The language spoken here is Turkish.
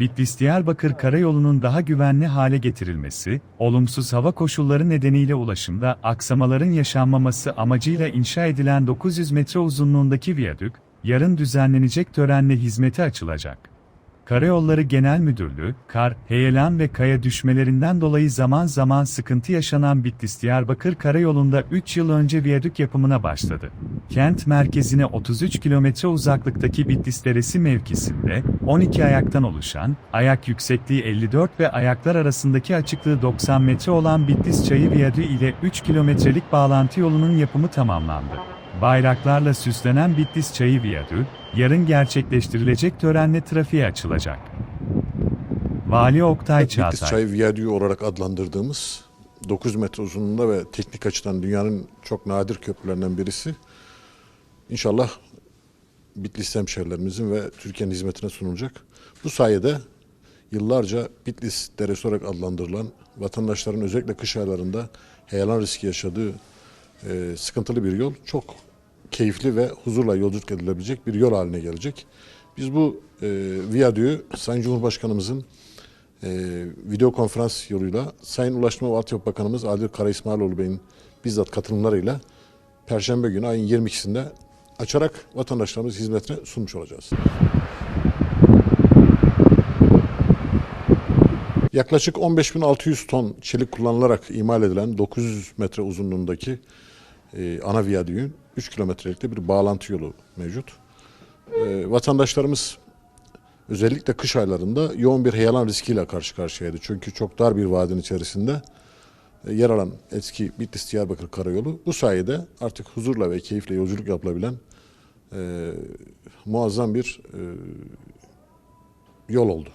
Bitlis-Diyarbakır Karayolu'nun daha güvenli hale getirilmesi, olumsuz hava koşulları nedeniyle ulaşımda aksamaların yaşanmaması amacıyla inşa edilen 900 metre uzunluğundaki viyadük, yarın düzenlenecek törenle hizmete açılacak. Karayolları Genel Müdürlüğü, kar, heyelan ve kaya düşmelerinden dolayı zaman zaman sıkıntı yaşanan Bitlis-Diyarbakır Karayolu'nda 3 yıl önce viyadük yapımına başladı. Kent merkezine 33 kilometre uzaklıktaki Bitlis Deresi mevkisinde, 12 ayaktan oluşan, ayak yüksekliği 54 ve ayaklar arasındaki açıklığı 90 metre olan Bitlis Çayı Viyadüğü ile 3 kilometrelik bağlantı yolunun yapımı tamamlandı. Bayraklarla süslenen Bitlis Çayı Viyadüğü, yarın gerçekleştirilecek törenle trafiğe açılacak. Vali Oktay Bitlis Çağatay Çay Viyadüğü olarak adlandırdığımız 9 metre uzunluğunda ve teknik açıdan dünyanın çok nadir köprülerinden birisi. İnşallah Bitlis hemşehrilerimizin ve Türkiye'nin hizmetine sunulacak. Bu sayede yıllarca Bitlis Deresi olarak adlandırılan vatandaşların özellikle kış aylarında heyelan riski yaşadığı e, sıkıntılı bir yol çok keyifli ve huzurla yolculuk edilebilecek bir yol haline gelecek. Biz bu e, viyadüğü Sayın Cumhurbaşkanımızın e, video konferans yoluyla Sayın Ulaştırma ve Altyapı Bakanımız Adil Kara İsmailoğlu Bey'in bizzat katılımlarıyla Perşembe günü ayın 22'sinde açarak vatandaşlarımız hizmetine sunmuş olacağız. Yaklaşık 15.600 ton çelik kullanılarak imal edilen 900 metre uzunluğundaki e, ana viyadüğün 3 kilometrelikte bir bağlantı yolu mevcut. E, vatandaşlarımız özellikle kış aylarında yoğun bir heyelan riskiyle karşı karşıyaydı. Çünkü çok dar bir vadinin içerisinde e, yer alan eski Bitlis-Diyarbakır Karayolu bu sayede artık huzurla ve keyifle yolculuk yapılabilen e, muazzam bir e, yol oldu.